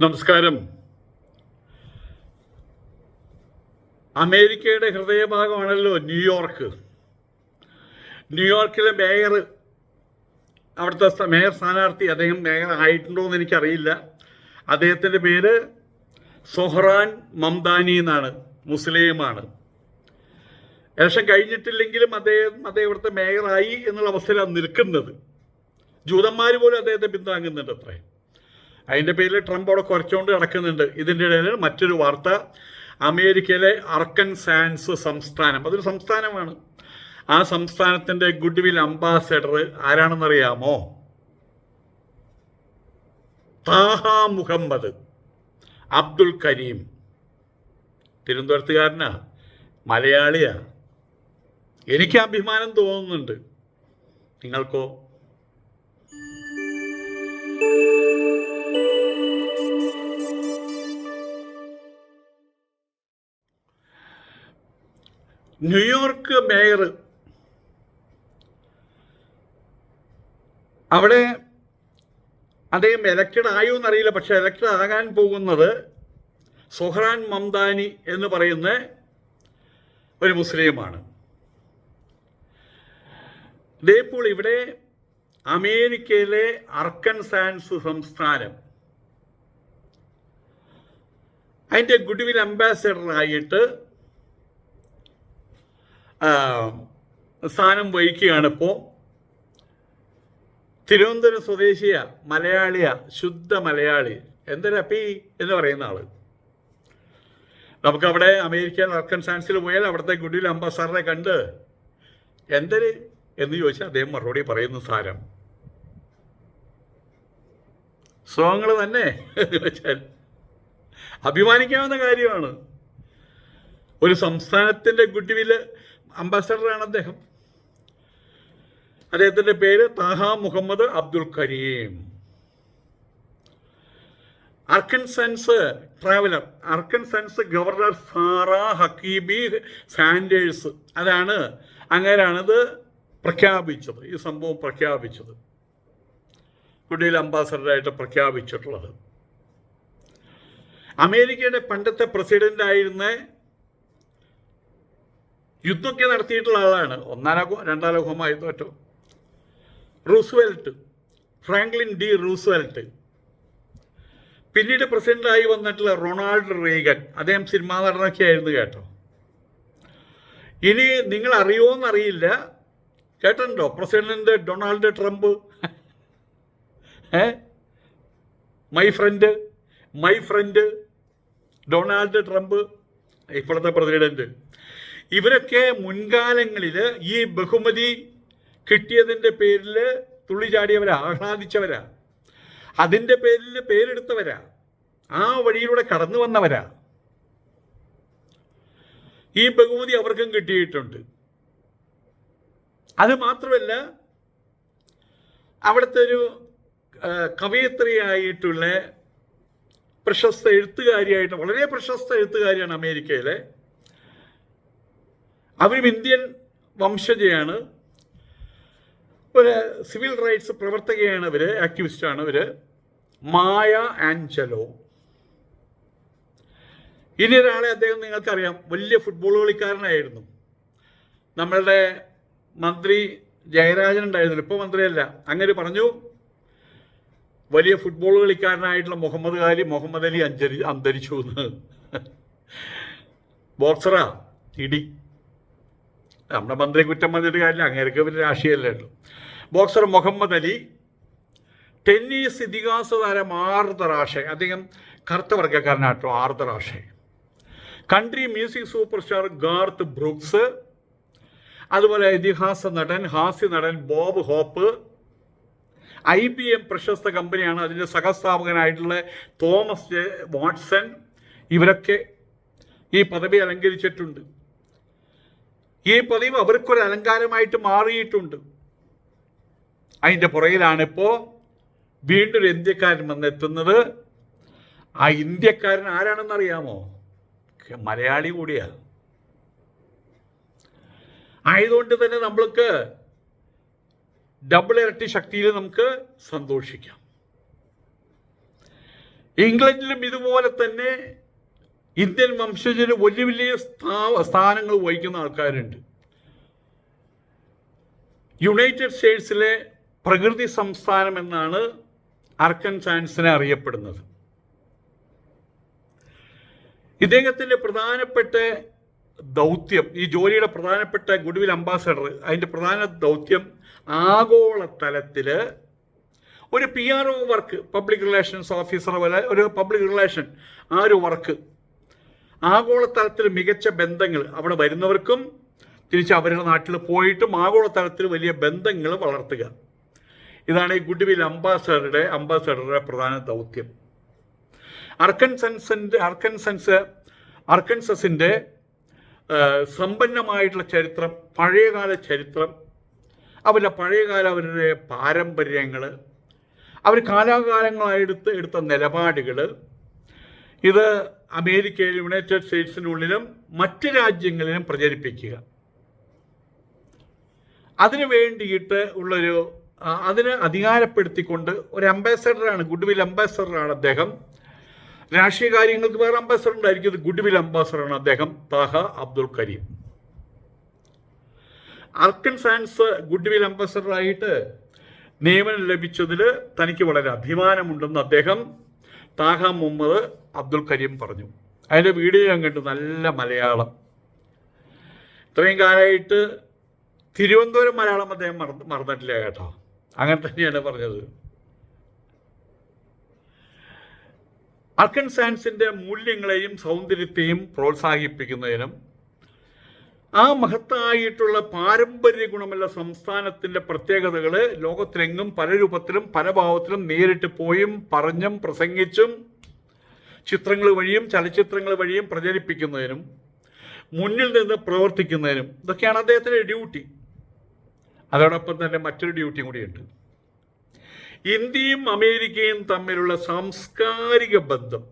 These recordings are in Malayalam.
നമസ്കാരം. അമേരിക്കയുടെ ഹൃദയഭാഗമാണല്ലോ ന്യൂയോർക്ക്. ന്യൂയോർക്കിലെ മേയർ അവിടുത്തെ മേയർ സ്ഥാനാർത്ഥി അദ്ദേഹം മേയർ ആയിട്ടുണ്ടോ എന്ന് എനിക്കറിയില്ല. അദ്ദേഹത്തിന്റെ പേര് സൊഹ്റാൻ മംദാനി എന്നാണ് മുസ്ലിമാണ്. ഇലക്ഷൻ കഴിഞ്ഞിട്ടില്ലെങ്കിലും അദ്ദേഹം അദ്ദേഹം ഇവിടുത്തെ മേയറായി എന്നുള്ള അവസ്ഥയിലാണ് നിൽക്കുന്നത്. ജൂതന്മാർ പോലും അദ്ദേഹത്തെ പിന്താങ്ങുന്നുണ്ട് അത്രേ അതിന്റെ പേരിൽ ട്രംപ് അവിടെ കുറച്ചുകൊണ്ട് നടക്കുന്നുണ്ട്. ഇതിന്റെ ഇടയിൽ മറ്റൊരു വാർത്ത അമേരിക്കയിലെ അർക്കൻ സാൻസ് സംസ്ഥാനം. അതൊരു സംസ്ഥാനമാണ്. ആ സംസ്ഥാനത്തിന്റെ ഗുഡ് വിൽ അംബാസഡർ ആരാണെന്നറിയാമോ? താഹ മുഹമ്മദ് അബ്ദുൽ കരീം. തിരുവനന്തപുരത്തുകാരനാ മലയാളിയാ. എനിക്ക് അഭിമാനം തോന്നുന്നുണ്ട്. നിങ്ങൾക്കോ? ന്യൂയോർക്ക് മേയർ അവിടെ അദ്ദേഹം എലക്റ്റഡ് ആയോ എന്നറിയില്ല പക്ഷെ എലക്റ്റഡ് ആകാൻ പോകുന്നത് സൊഹ്റാൻ മംദാനി എന്ന് പറയുന്ന ഒരു മുസ്ലിമാണ്. ഇതേപ്പോൾ ഇവിടെ അമേരിക്കയിലെ അർക്കൻസാൻസ് സംസ്ഥാനം അതിന്റെ ഗുഡ്വിൽ അംബാസഡറായിട്ട് സ്ഥാനം വഹിക്കുകയാണ് ഇപ്പോൾ തിരുവനന്തപുരം സ്വദേശിയ മലയാളിയ ശുദ്ധ മലയാളി. എന്തൊരു അപ്പി എന്ന് പറയുന്ന ആൾ. നമുക്കവിടെ അമേരിക്കൻ അർക്കൻസാൻസിൽ പോയാൽ അവിടുത്തെ ഗുഡിൽ അംബാസഡറെ കണ്ട് എന്തൊരു എന്ന് ചോദിച്ചാൽ അദ്ദേഹം മറുപടി പറയുന്ന സാരം. സുഖങ്ങൾ തന്നെ വെച്ചാൽ അഭിമാനിക്കാവുന്ന കാര്യമാണ്. ഒരു സംസ്ഥാനത്തിന്റെ ഗുഡ്വിൽ അംബാസഡറാണ് അദ്ദേഹം. അദ്ദേഹത്തിന്റെ പേര് Taha Muhammad Abdul Karim. Arkansas traveller Arkansas governor Sarah Huckabee Sanders. അതാണ് അങ്ങനെയാണിത് പ്രഖ്യാപിച്ചത് ഈ സംഭവം പ്രഖ്യാപിച്ചത്. കുട്ടിയിൽ അംബാസഡറായിട്ട് പ്രഖ്യാപിച്ചിട്ടുള്ളത്. അമേരിക്കയുടെ പണ്ടത്തെ പ്രസിഡന്റ് ആയിരുന്ന യുദ്ധമൊക്കെ നടത്തിയിട്ടുള്ള ആളാണ്. ഒന്നാം ലോകം രണ്ടാം ലോകമായിരുന്നു തോറ്റോ റൂസ്വെൽറ്റ് ഫ്രാങ്ക്ലിൻ ഡി റൂസ്വെൽറ്റ് പിന്നീട് പ്രസിഡന്റായി വന്നിട്ടുള്ള റൊണാൾഡ് റീഗൻ. അദ്ദേഹം സിനിമാ നടനൊക്കെ ആയിരുന്നു കേട്ടോ. ഇനി നിങ്ങൾ അറിയുമോന്നറിയില്ല കേട്ടോ പ്രസിഡന്റ് ഡൊണാൾഡ് ട്രംപ്. ഏ? My friend my friend Donald Trump ഇപ്പോഴത്തെ പ്രസിഡന്റ്. ഇവരൊക്കെ മുൻകാലങ്ങളിൽ ഈ ബഹുമതി കിട്ടിയതിന്റെ പേരിൽ തുള്ളി ചാടിയവരാ ആഹ്ലാദിച്ചവരാ. അതിന്റെ പേരിൽ പേരെടുത്തവരാ. ആ വഴിയിലൂടെ കടന്നു വന്നവരാ. ഈ ബഹുമതി അവർക്കും കിട്ടിയിട്ടുണ്ട്. അത് മാത്രമല്ല അവിടുത്തെ ഒരു കവയിത്രിയായിട്ടുള്ള പ്രശസ്ത എഴുത്തുകാരിയായിട്ട് വളരെ പ്രശസ്ത എഴുത്തുകാരിയാണ് അമേരിക്കയിലെ അവരും ഇന്ത്യൻ വംശജയാണ്. ഒരു സിവിൽ റൈറ്റ്സ് പ്രവർത്തകയാണ് ഇവർ ആക്ടിവിസ്റ്റാണ് ഇവർ മായ ആഞ്ചലോ. ഇനി ഒരാളെ അദ്ദേഹം നിങ്ങൾക്കറിയാം വലിയ ഫുട്ബോൾ കളിക്കാരനായിരുന്നു നമ്മളുടെ മന്ത്രി ജയരാജൻ ഉണ്ടായിരുന്നു ഇപ്പോൾ മന്ത്രിയല്ല. അങ്ങനെ പറഞ്ഞു വലിയ ഫുട്ബോൾ കളിക്കാരനായിട്ടുള്ള മുഹമ്മദ് അലി മുഹമ്മദ് അലി അഞ്ചരി അന്തരിച്ചു എന്ന്. ബോക്സറാ ഇടി. നമ്മുടെ മന്ത്രി കുറ്റം പറഞ്ഞിട്ട് കാര്യമില്ല. അങ്ങേരൊക്കെ ഒരു രാഷ്ട്രീയമല്ലേ ഉള്ളൂ. ബോക്സർ മുഹമ്മദ് അലി ടെന്നീസ് ഇതിഹാസ താരം ആർദ്രാഷെ അദ്ദേഹം കറുത്ത വർഗക്കാരനാട്ടോ Arthur Ashe country music super star Garth Brooks അതുപോലെ ഇതിഹാസ നടൻ ഹാസ്യ നടൻ Bob Hope I B M പ്രശസ്ത കമ്പനിയാണ് അതിന്റെ സഹസ്ഥാപകനായിട്ടുള്ള തോമസ് ജെ വാട്സൺ. ഇവരൊക്കെ ഈ പദവി അലങ്കരിച്ചിട്ടുണ്ട്. ഈ പ്രതിമ അവർക്കൊരു അലങ്കാരമായിട്ട് മാറിയിട്ടുണ്ട്. അതിന്റെ പുറകിലാണിപ്പോൾ വീണ്ടും ഒരു ഇന്ത്യക്കാരൻ വന്നെത്തുന്നത്. ആ ഇന്ത്യക്കാരൻ ആരാണെന്നറിയാമോ മലയാളി കൂടിയാ. ആയതുകൊണ്ട് തന്നെ നമ്മൾക്ക് ഡബിൾ ഇരട്ടി ശക്തിയിൽ നമുക്ക് സന്തോഷിക്കാം. ഇംഗ്ലണ്ടിലും ഇതുപോലെ തന്നെ ഇന്ത്യൻ വംശജര് വലിയ വലിയ സ്ഥാ- സ്ഥാനങ്ങൾ വഹിക്കുന്ന ആൾക്കാരുണ്ട്. യുണൈറ്റഡ് സ്റ്റേറ്റ്സിലെ പ്രകൃതി സംസ്ഥാനം എന്നാണ് അർക്കൻസാൻസിനെ അറിയപ്പെടുന്നത്. ഇദ്ദേഹത്തിന്റെ പ്രധാനപ്പെട്ട ദൗത്യം ഈ ജോലിയുടെ പ്രധാനപ്പെട്ട ഗുഡ്വിൽ അംബാസഡർ അതിന്റെ പ്രധാന ദൗത്യം ആഗോള തലത്തിൽ ഒരു P R O work public relations officer പോലെ ഒരു പബ്ലിക് റിലേഷൻ ആ ഒരു വർക്ക് ആഗോളതലത്തിൽ മികച്ച ബന്ധങ്ങൾ അവിടെ വരുന്നവർക്കും തിരിച്ച് അവരുടെ നാട്ടിൽ പോയിട്ടും ആഗോളതലത്തിൽ വലിയ ബന്ധങ്ങൾ വളർത്തുക. ഇതാണ് ഈ ഗുഡ് വിൽ അംബാസഡറുടെ അംബാസഡറുടെ പ്രധാന ദൗത്യം. അർക്കൻസൻസിന്റെ അർക്കൻസൻസ് അർക്കൻസസിന്റെ സമ്പന്നമായിട്ടുള്ള ചരിത്രം പഴയകാല ചരിത്രം അവരുടെ പഴയകാല അവരുടെ പാരമ്പര്യങ്ങൾ അവർ കാലാകാലങ്ങളായെടുത്ത് എടുത്ത നിലപാടുകൾ ഇത് അമേരിക്കയിൽ യുണൈറ്റഡ് സ്റ്റേറ്റ്സിനുള്ളിലും മറ്റ് രാജ്യങ്ങളിലും പ്രചരിപ്പിക്കുക. അതിനു വേണ്ടിയിട്ട് ഉള്ളൊരു അതിനെ അധികാരപ്പെടുത്തിക്കൊണ്ട് ഒരു അംബാസഡറാണ് ഗുഡ് വിൽ അംബാസഡറാണ് അദ്ദേഹം. രാഷ്ട്രീയ കാര്യങ്ങൾക്ക് വേറെ അംബാസഡർ ഉണ്ടായിരിക്കും ഇത് ഗുഡ്വിൽ അംബാസഡറാണ് അദ്ദേഹം താഹ അബ്ദുൽ കരീം. അർക്കൻസാൻസ് ഗുഡ്വിൽ അംബാസഡറായിട്ട് നിയമനം ലഭിച്ചതിൽ തനിക്ക് വളരെ അഭിമാനമുണ്ടെന്ന് അദ്ദേഹം താഹ മുഹമ്മദ് അബ്ദുൽ കരീം പറഞ്ഞു. അതിന്റെ വീഡിയോ ഞാൻ കണ്ടു നല്ല മലയാളം. ഇത്രയും കാലമായിട്ട് തിരുവനന്തപുരം മലയാളം അദ്ദേഹം മറന്ന് മറന്നിട്ടില്ല കേട്ടോ. അങ്ങനെ തന്നെയാണ് പറഞ്ഞത്. അർക്കൻസാൻസിന്റെ മൂല്യങ്ങളെയും സൗന്ദര്യത്തെയും പ്രോത്സാഹിപ്പിക്കുന്നതിനും ആ മഹത്തായിട്ടുള്ള പാരമ്പര്യ ഗുണമുള്ള സംസ്ഥാനത്തിന്റെ പ്രത്യേകതകൾ ലോകത്തിലെങ്ങും പല രൂപത്തിലും പല ഭാവത്തിലും നേരിട്ട് പോയും പറഞ്ഞും പ്രസംഗിച്ചും ചിത്രങ്ങൾ വഴിയും ചലച്ചിത്രങ്ങൾ വഴിയും പ്രചരിപ്പിക്കുന്നതിനും മുന്നിൽ നിന്ന് പ്രവർത്തിക്കുന്നതിനും ഇതൊക്കെയാണ് അദ്ദേഹത്തിന്റെ ഡ്യൂട്ടി. അതോടൊപ്പം തന്നെ മറ്റൊരു ഡ്യൂട്ടിയും കൂടിയുണ്ട്. ഇന്ത്യയും അമേരിക്കയും തമ്മിലുള്ള സാംസ്കാരിക ബന്ധം.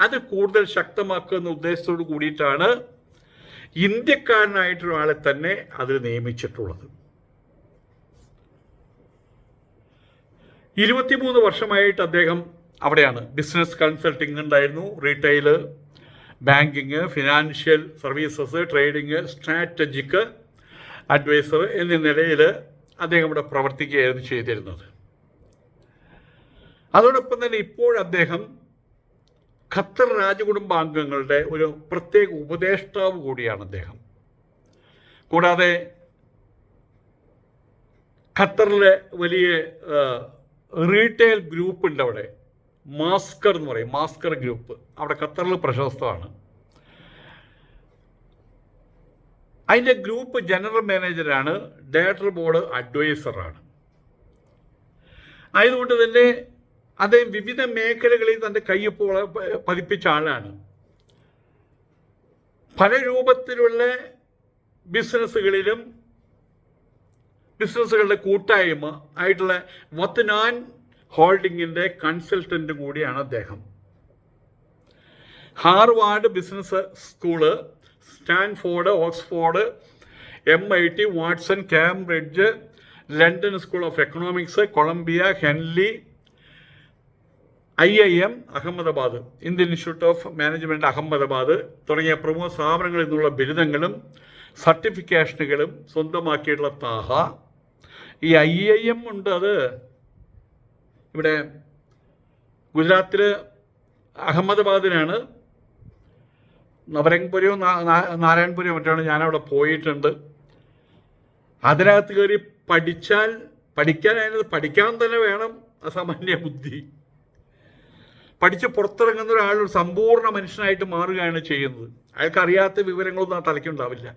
അത് കൂടുതൽ ശക്തമാക്കുന്ന ഉദ്ദേശത്തോട് കൂടിയിട്ടാണ് ഇന്ത്യക്കാരനായിട്ടൊരാളെ തന്നെ അതിൽ നിയമിച്ചിട്ടുള്ളത്. ഇരുപത്തിമൂന്ന് വർഷമായിട്ട് അദ്ദേഹം അവിടെയാണ്. ബിസിനസ് കൺസൾട്ടിംഗ് ഉണ്ടായിരുന്നു retail banking financial services trading strategic adviser എന്നീ നിലയിൽ അദ്ദേഹം ഇവിടെ പ്രവർത്തിക്കുകയായിരുന്നു ചെയ്തിരുന്നത്. അതോടൊപ്പം തന്നെ ഇപ്പോൾ അദ്ദേഹം ഖത്തർ രാജകുടുംബാംഗങ്ങളുടെ ഒരു പ്രത്യേക ഉപദേഷ്ടാവ് കൂടിയാണ് അദ്ദേഹം. കൂടാതെ ഖത്തറിലെ വലിയ റീറ്റെയിൽ ഗ്രൂപ്പ് ഉണ്ട് അവിടെ മാസ്കർ എന്ന് പറയും മാസ്കർ ഗ്രൂപ്പ്. അവിടെ ഖത്തറിൽ പ്രശസ്തമാണ്. അതിന്റെ ഗ്രൂപ്പ് ജനറൽ മാനേജറാണ് ഡയറക്ടർ ബോർഡ് അഡ്വൈസറാണ്. ആയതുകൊണ്ട് തന്നെ അദ്ദേഹം വിവിധ മേഖലകളിൽ തന്റെ കയ്യൊപ്പ് പതിപ്പിച്ച ആളാണ്. പല രൂപത്തിലുള്ള ബിസിനസ്സുകളിലും ബിസിനസ്സുകളുടെ കൂട്ടായ്മ ആയിട്ടുള്ള വത്തനാൻ ഹോൾഡിങ്ങിന്റെ കൺസൾട്ടന്റ് കൂടിയാണ് അദ്ദേഹം. Harvard business school Stanford Oxford M I T Watson Cambridge London school of economics Columbia Henley I I M Ahmedabad Indian institute of management Ahmedabad തുടങ്ങിയ പ്രമുഖ സ്ഥാപനങ്ങളിൽ നിന്നുള്ള ബിരുദങ്ങളും സർട്ടിഫിക്കേഷനുകളും സ്വന്തമാക്കിയിട്ടുള്ള താഹ. ഈ ഐ ഐ എം ഉണ്ട് അത്. ഇവിടെ ഗുജറാത്തിൽ അഹമ്മദാബാദിനാണ് നവരംഗ്പുരയോ നാ- നാ- നാരായൺപുരയോ മറ്റാണ് ഞാനവിടെ പോയിട്ടുണ്ട്. അതിനകത്ത് കയറി പഠിച്ചാൽ പഠിക്കാൻ അതിനകത്ത് പഠിക്കാൻ തന്നെ വേണം അസാമാന്യ ബുദ്ധി. പഠിച്ച് പുറത്തിറങ്ങുന്ന ഒരാൾ ഒരു സമ്പൂർണ മനുഷ്യനായിട്ട് മാറുകയാണ് ചെയ്യുന്നത്. അയാൾക്ക് അറിയാത്ത വിവരങ്ങളൊന്നും ആ തലയ്ക്കുണ്ടാവില്ല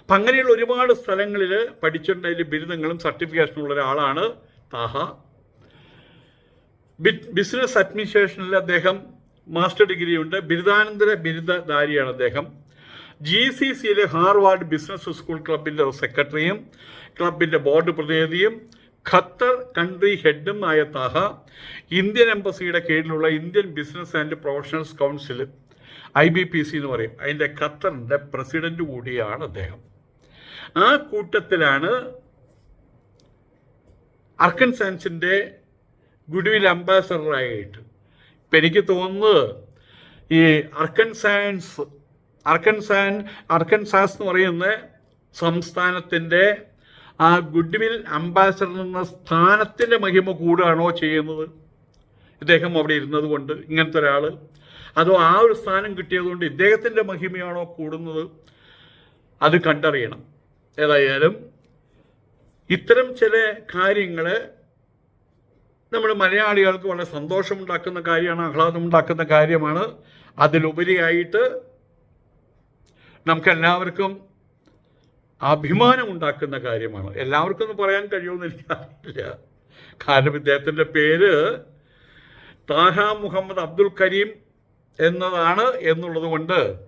അപ്പം അങ്ങനെയുള്ള ഒരുപാട് സ്ഥലങ്ങളിൽ പഠിച്ചിട്ടുണ്ടെങ്കിൽ ബിരുദങ്ങളും സർട്ടിഫിക്കേഷനും ഉള്ള ഒരാളാണ് താഹ. ബിസിനസ് അഡ്മിനിസ്ട്രേഷനിൽ അദ്ദേഹം മാസ്റ്റർ ഡിഗ്രി ഉണ്ട്. ബിരുദാനന്തര ബിരുദധാരിയാണ് അദ്ദേഹം. ജി സി സിയിലെ ഹാർവാർഡ് ബിസിനസ് സ്കൂൾ ക്ലബിന്റെ സെക്രട്ടറിയും ക്ലബിന്റെ ബോർഡ് പ്രതിനിധിയും ഖത്തർ കൺട്രി ഹെഡും ആയ താഹ ഇന്ത്യൻ എംബസിയുടെ കീഴിലുള്ള Indian business and professionals council I B P C എന്ന് പറയും. അതിന്റെ ഖത്തറിന്റെ പ്രസിഡന്റ് കൂടിയാണ് അദ്ദേഹം. ആ കൂട്ടത്തിലാണ് അർക്കൻസാൻസിന്റെ ഗുഡ് വിൽ അംബാസഡറായിട്ട്. ഇപ്പം എനിക്ക് തോന്നുന്നത് ഈ അർക്കൻസാൻസ് അർക്കൻസാൻ അർക്കൻസാസ് എന്ന് പറയുന്ന സംസ്ഥാനത്തിന്റെ ആ ഗുഡ്വിൽ അംബാസഡർ എന്ന സ്ഥാനത്തിന്റെ മഹിമ കൂടുകയാണോ ചെയ്യുന്നത്? ഇദ്ദേഹം അവിടെ ഇരുന്നത് കൊണ്ട് ഇങ്ങനത്തെ ഒരാൾ അതോ ആ ഒരു സ്ഥാനം കിട്ടിയതുകൊണ്ട് ഇദ്ദേഹത്തിന്റെ മഹിമയാണോ കൂടുന്നത്? അത് കണ്ടറിയണം. ഏതായാലും ഇത്തരം ചില കാര്യങ്ങൾ നമ്മൾ മലയാളികൾക്ക് വളരെ സന്തോഷമുണ്ടാക്കുന്ന കാര്യമാണ് ആഹ്ലാദമുണ്ടാക്കുന്ന കാര്യമാണ്. അതിലുപരിയായിട്ട് നമുക്കെല്ലാവർക്കും അഭിമാനമുണ്ടാക്കുന്ന കാര്യമാണ്. എല്ലാവർക്കും പറയാൻ കഴിയുമെന്ന് എനിക്കറിയില്ല കാരണം ഇദ്ദേഹത്തിന്റെ പേര് താഹ മുഹമ്മദ് അബ്ദുൽ കരീം എന്നതാണ് എന്നുള്ളത് കൊണ്ട്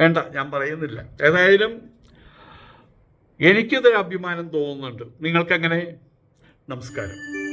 വേണ്ട ഞാൻ പറയുന്നില്ല. ഏതായാലും എനിക്കിതൊരു അഭിമാനം തോന്നുന്നുണ്ട്. നിങ്ങൾക്കെങ്ങനെ? നമസ്കാരം.